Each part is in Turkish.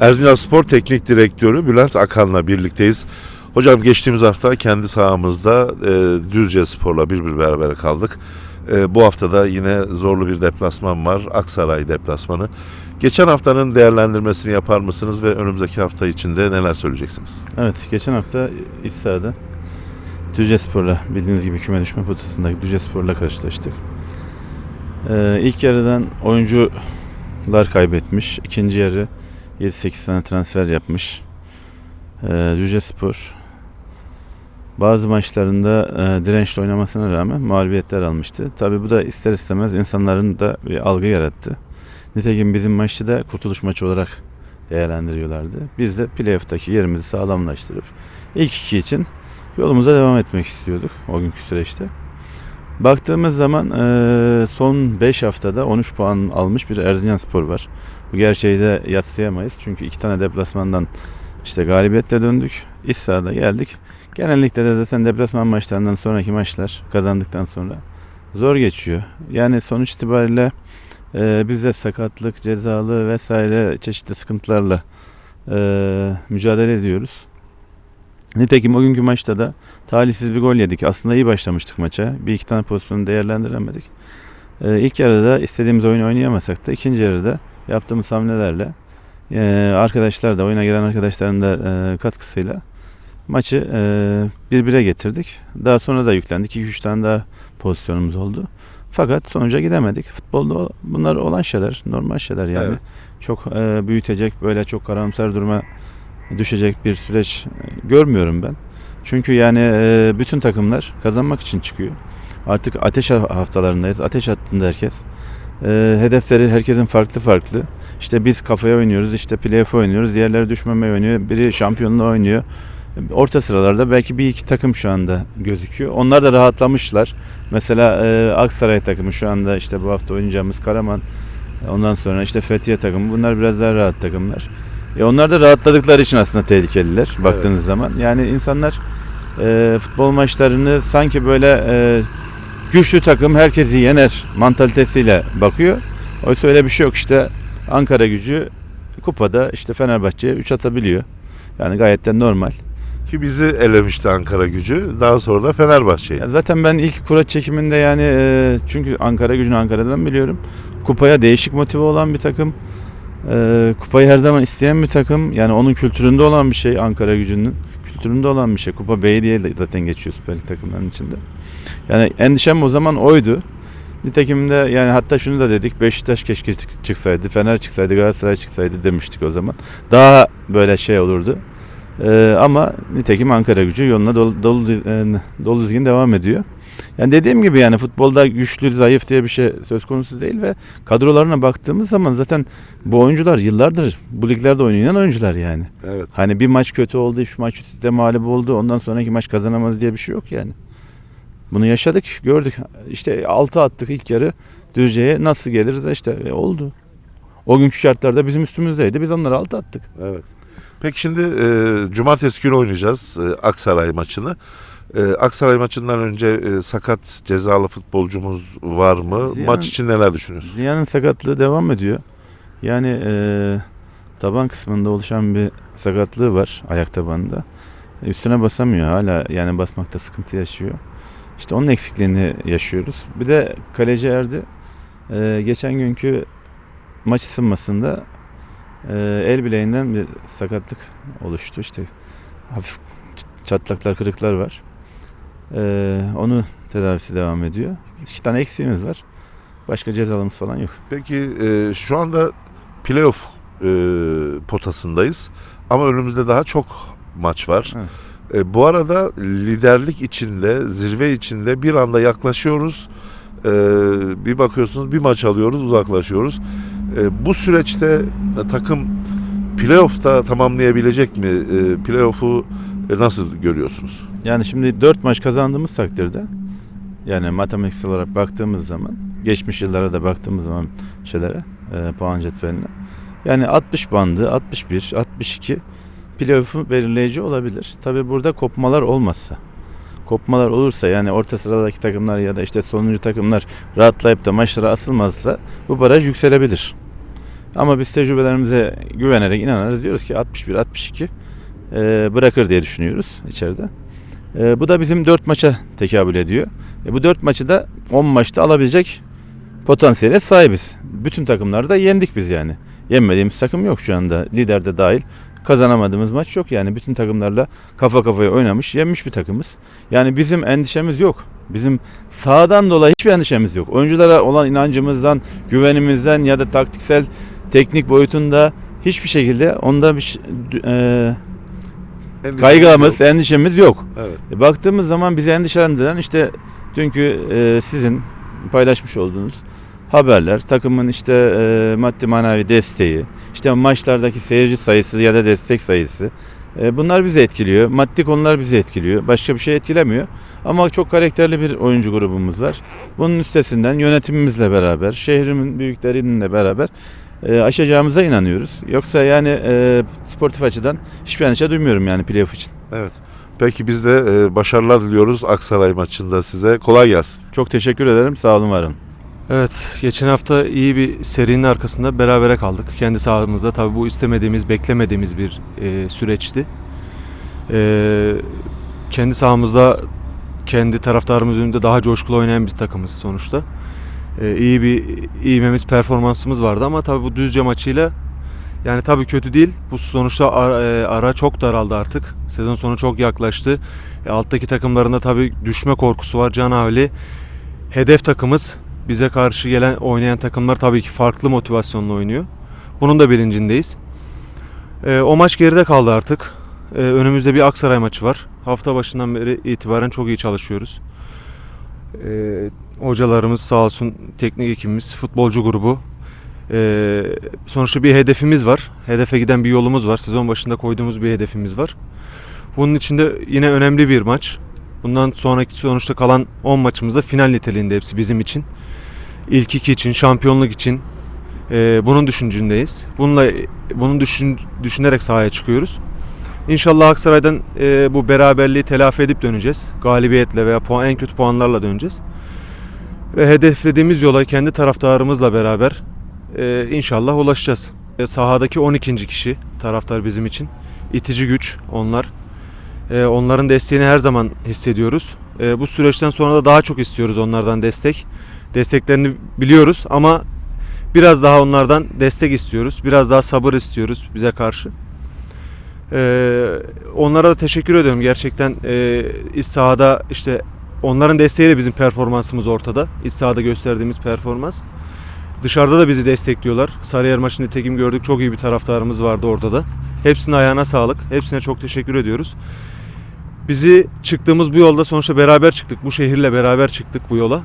Erzincan Spor Teknik Direktörü Bülent Akan'la birlikteyiz. Hocam geçtiğimiz hafta kendi sahamızda e, Düzce Spor'la bir bir beraber kaldık. E, bu hafta da yine zorlu bir deplasman var. Aksaray deplasmanı. Geçen haftanın değerlendirmesini yapar mısınız ve önümüzdeki hafta içinde neler söyleyeceksiniz? Evet, geçen hafta iç sahada Düzce Spor'la bildiğiniz gibi küme düşme potasındaki Düzce Spor'la karşılaştık. Ee, ilk yarıdan oyuncular kaybetmiş. İkinci yarı 7-8 tane transfer yapmış. Düzce Spor bazı maçlarında e, dirençli oynamasına rağmen mağlubiyetler almıştı. Tabi bu da ister istemez insanların da bir algı yarattı. Nitekim bizim maçı da kurtuluş maçı olarak değerlendiriyorlardı. Biz de playoff'taki yerimizi sağlamlaştırıp ilk iki için yolumuza devam etmek istiyorduk o günkü süreçte. Baktığımız zaman eee, son 5 haftada 13 puan almış bir Erzincan Spor var. Bu gerçeği de yatsıyamayız. Çünkü iki tane deplasmandan işte galibiyetle döndük. İç sahada geldik. Genellikle de zaten deplasman maçlarından sonraki maçlar kazandıktan sonra zor geçiyor. Yani sonuç itibariyle ee, biz de sakatlık, cezalı vesaire çeşitli sıkıntılarla ee, mücadele ediyoruz. Nitekim o günkü maçta da talihsiz bir gol yedik. Aslında iyi başlamıştık maça. Bir iki tane pozisyonu değerlendiremedik. Ee, ilk yarıda istediğimiz oyunu oynayamasak da ikinci yarıda yaptığımız hamlelerle ee, arkadaşlar da oyuna giren arkadaşların da ee, katkısıyla maçı ee, bir bire getirdik. Daha sonra da yüklendik. 2-3 tane daha pozisyonumuz oldu. Fakat sonuca gidemedik. Futbolda bunlar olan şeyler, normal şeyler yani. Evet. Çok e, büyütecek, böyle çok karamsar duruma düşecek bir süreç e, görmüyorum ben. Çünkü yani e, bütün takımlar kazanmak için çıkıyor. Artık ateş ha- haftalarındayız. Ateş hattında herkes. E, hedefleri herkesin farklı farklı. İşte biz kafaya oynuyoruz, işte playoff oynuyoruz. Diğerleri düşmemeye oynuyor. Biri şampiyonluğa oynuyor. Orta sıralarda belki bir iki takım şu anda gözüküyor. Onlar da rahatlamışlar. Mesela e, Aksaray takımı şu anda işte bu hafta oynayacağımız Karaman. Ondan sonra işte Fethiye takımı. Bunlar biraz daha rahat takımlar. E onlar da rahatladıkları için aslında tehlikeliler baktığınız zaman. Yani insanlar e, futbol maçlarını sanki böyle e, güçlü takım herkesi yener mantalitesiyle bakıyor. Oysa öyle bir şey yok. İşte Ankara gücü kupada işte Fenerbahçe'ye 3 atabiliyor. Yani gayet de normal. Ki bizi elemişti Ankara gücü. Daha sonra da Fenerbahçe'yi. Ya zaten ben ilk kura çekiminde yani e, çünkü Ankara gücünü Ankara'dan biliyorum. Kupaya değişik motive olan bir takım. E, kupayı her zaman isteyen bir takım. Yani onun kültüründe olan bir şey Ankara gücünün. Kültüründe olan bir şey. Kupa Bey diye zaten geçiyor Süper Lig takımlarının içinde. Yani endişem o zaman oydu. Nitekim de yani hatta şunu da dedik. Beşiktaş keşke çık- çıksaydı, Fener çıksaydı, Galatasaray çıksaydı demiştik o zaman. Daha böyle şey olurdu. Ee, ama nitekim Ankara gücü yoluna dolu, dolu, e, dolu dizgin devam ediyor. Yani dediğim gibi yani futbolda güçlü, zayıf diye bir şey söz konusu değil ve kadrolarına baktığımız zaman zaten bu oyuncular yıllardır bu liglerde oynayan oyuncular yani. Evet. Hani bir maç kötü oldu, şu maç üstte mağlup oldu, ondan sonraki maç kazanamaz diye bir şey yok yani. Bunu yaşadık, gördük. İşte 6 attık ilk yarı Düzce'ye nasıl geliriz işte e, oldu. O günkü şartlarda bizim üstümüzdeydi. Biz onları 6 attık. Evet. Peki şimdi e, cumartesi günü oynayacağız e, Aksaray maçını. E, Aksaray maçından önce e, sakat cezalı futbolcumuz var mı? Ziyan- Maç için neler düşünüyorsun? Ziya'nın sakatlığı devam ediyor. Yani eee, taban kısmında oluşan bir sakatlığı var ayak tabanında. Üstüne basamıyor hala yani basmakta sıkıntı yaşıyor. İşte onun eksikliğini yaşıyoruz. Bir de kaleci Erdi eee, geçen günkü maç ısınmasında el bileğinden bir sakatlık oluştu. İşte hafif çatlaklar, kırıklar var. Eee, onu tedavisi devam ediyor. İki tane eksiğimiz var. Başka cezalımız falan yok. Peki e, şu anda playoff e, potasındayız ama önümüzde daha çok maç var. Evet. E, bu arada liderlik içinde, zirve içinde bir anda yaklaşıyoruz. E, bir bakıyorsunuz bir maç alıyoruz, uzaklaşıyoruz. E, bu süreçte e, takım playoff'ta tamamlayabilecek mi? E, playoff'u e, nasıl görüyorsunuz? Yani şimdi 4 maç kazandığımız takdirde yani matematiksel olarak baktığımız zaman geçmiş yıllara da baktığımız zaman şeylere e, puan cetveline yani 60 bandı 61 62 playoff'u belirleyici olabilir. Tabi burada kopmalar olmazsa kopmalar olursa yani orta sıradaki takımlar ya da işte sonuncu takımlar rahatlayıp da maçlara asılmazsa bu baraj yükselebilir. Ama biz tecrübelerimize güvenerek inanırız. Diyoruz ki 61-62 e, bırakır diye düşünüyoruz içeride. E, bu da bizim 4 maça tekabül ediyor. E, bu 4 maçı da 10 maçta alabilecek potansiyele sahibiz. Bütün takımları da yendik biz yani. Yenmediğimiz takım yok şu anda. Lider de dahil. Kazanamadığımız maç yok yani. Bütün takımlarla kafa kafaya oynamış, yenmiş bir takımız. Yani bizim endişemiz yok. Bizim sağdan dolayı hiçbir endişemiz yok. Oyunculara olan inancımızdan, güvenimizden ya da taktiksel teknik boyutunda hiçbir şekilde onda bir e, kaygımız, endişemiz yok. Evet. E, Baktığımız zaman bizi endişelendiren işte dünkü e, sizin paylaşmış olduğunuz haberler, takımın işte e, maddi manevi desteği, işte maçlardaki seyirci sayısı ya da destek sayısı. E, bunlar bizi etkiliyor. Maddi konular bizi etkiliyor. Başka bir şey etkilemiyor. Ama çok karakterli bir oyuncu grubumuz var. Bunun üstesinden yönetimimizle beraber, şehrimin büyükleriyle beraber e, aşacağımıza inanıyoruz. Yoksa yani e, sportif açıdan hiçbir endişe duymuyorum yani playoff için. Evet. Peki biz de e, başarılar diliyoruz Aksaray maçında size. Kolay gelsin. Çok teşekkür ederim. Sağ olun varın. Evet, geçen hafta iyi bir serinin arkasında berabere kaldık. Kendi sahamızda tabii bu istemediğimiz, beklemediğimiz bir e, süreçti. E, kendi sahamızda kendi taraftarımız önünde daha coşkulu oynayan bir takımız sonuçta. E, iyi bir ivmemiz, performansımız vardı ama tabii bu Düzce maçıyla yani tabii kötü değil. Bu sonuçta e, ara çok daraldı artık. Sezon sonu çok yaklaştı. E, alttaki takımlarında tabii düşme korkusu var. Can hedef takımız bize karşı gelen oynayan takımlar tabii ki farklı motivasyonla oynuyor. Bunun da bilincindeyiz. Ee, o maç geride kaldı artık. Ee, önümüzde bir Aksaray maçı var. Hafta başından beri itibaren çok iyi çalışıyoruz. Ee, hocalarımız sağ olsun, teknik ekibimiz, futbolcu grubu. Ee, sonuçta bir hedefimiz var. Hedefe giden bir yolumuz var. Sezon başında koyduğumuz bir hedefimiz var. Bunun içinde yine önemli bir maç. Bundan sonraki sonuçta kalan 10 maçımızda final niteliğinde hepsi bizim için. İlk iki için, şampiyonluk için e, bunun düşüncündeyiz. Bununla bunun düşün, düşünerek sahaya çıkıyoruz. İnşallah Aksaray'dan e, bu beraberliği telafi edip döneceğiz. Galibiyetle veya puan, en kötü puanlarla döneceğiz. Ve hedeflediğimiz yola kendi taraftarımızla beraber e, inşallah ulaşacağız. E, sahadaki 12. kişi taraftar bizim için. İtici güç onlar. E, onların desteğini her zaman hissediyoruz. E, bu süreçten sonra da daha çok istiyoruz onlardan destek. Desteklerini biliyoruz ama biraz daha onlardan destek istiyoruz. Biraz daha sabır istiyoruz bize karşı. E, onlara da teşekkür ediyorum. Gerçekten e, iç sahada işte onların desteğiyle bizim performansımız ortada. İç sahada gösterdiğimiz performans. Dışarıda da bizi destekliyorlar. Sarıyer maçında nitekim gördük. Çok iyi bir taraftarımız vardı orada da. Hepsinin ayağına sağlık. Hepsine çok teşekkür ediyoruz. Bizi çıktığımız bu yolda sonuçta beraber çıktık. Bu şehirle beraber çıktık bu yola.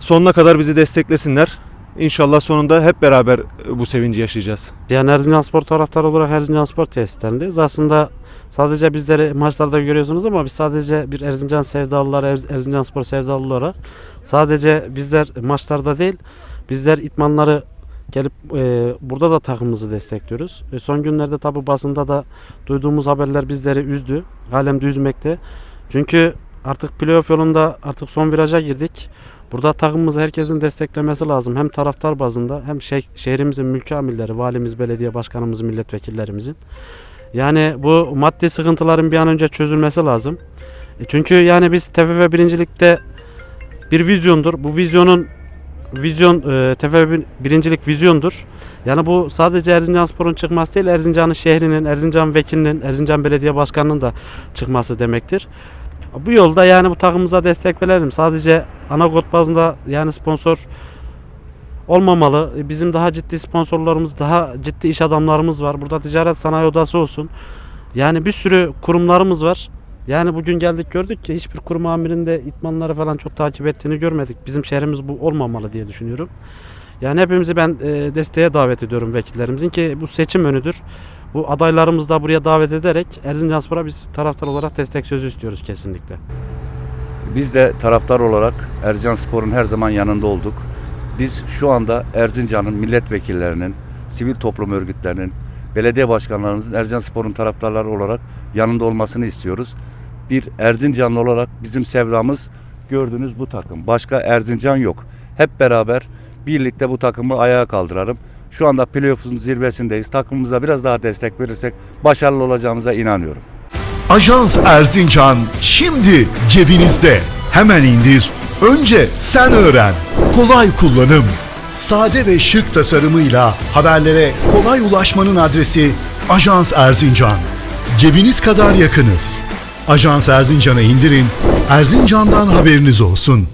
Sonuna kadar bizi desteklesinler. İnşallah sonunda hep beraber bu sevinci yaşayacağız. Yani Erzincan Spor taraftarı olarak Erzincan Spor tesislerindeyiz. Aslında sadece bizleri maçlarda görüyorsunuz ama biz sadece bir Erzincan sevdalılar, Er- Erzincan Spor sevdalıları olarak sadece bizler maçlarda değil, bizler itmanları gelip e, burada da takımımızı destekliyoruz. E, son günlerde tabi basında da duyduğumuz haberler bizleri üzdü. Halen de üzmekte. Çünkü artık playoff yolunda artık son viraja girdik. Burada takımımızı herkesin desteklemesi lazım. Hem taraftar bazında hem şeh- şehrimizin mülki amirleri, valimiz, belediye başkanımız, milletvekillerimizin. Yani bu maddi sıkıntıların bir an önce çözülmesi lazım. E çünkü yani biz TFF birincilikte bir vizyondur. Bu vizyonun vizyon e, TFF bir- birincilik vizyondur. Yani bu sadece Erzincan Spor'un çıkması değil, Erzincan'ın şehrinin, Erzincan vekilinin, Erzincan Belediye Başkanı'nın da çıkması demektir. Bu yolda yani bu takımımıza destek verelim. Sadece ana kod bazında yani sponsor olmamalı. Bizim daha ciddi sponsorlarımız, daha ciddi iş adamlarımız var. Burada ticaret sanayi odası olsun. Yani bir sürü kurumlarımız var. Yani bugün geldik gördük ki hiçbir kurum amirinde itmanları falan çok takip ettiğini görmedik. Bizim şehrimiz bu olmamalı diye düşünüyorum. Yani hepimizi ben e, desteğe davet ediyorum vekillerimizin ki bu seçim önüdür. Bu adaylarımızı da buraya davet ederek Erzincanspor'a biz taraftar olarak destek sözü istiyoruz kesinlikle. Biz de taraftar olarak Erzincan Spor'un her zaman yanında olduk. Biz şu anda Erzincan'ın milletvekillerinin, sivil toplum örgütlerinin, belediye başkanlarımızın Erzincan Spor'un taraftarları olarak yanında olmasını istiyoruz. Bir Erzincanlı olarak bizim sevdamız gördüğünüz bu takım. Başka Erzincan yok. Hep beraber birlikte bu takımı ayağa kaldıralım. Şu anda playoff'un zirvesindeyiz. Takımımıza biraz daha destek verirsek başarılı olacağımıza inanıyorum. Ajans Erzincan şimdi cebinizde. Hemen indir. Önce sen öğren. Kolay kullanım. Sade ve şık tasarımıyla haberlere kolay ulaşmanın adresi Ajans Erzincan. Cebiniz kadar yakınız. Ajans Erzincan'ı indirin. Erzincan'dan haberiniz olsun.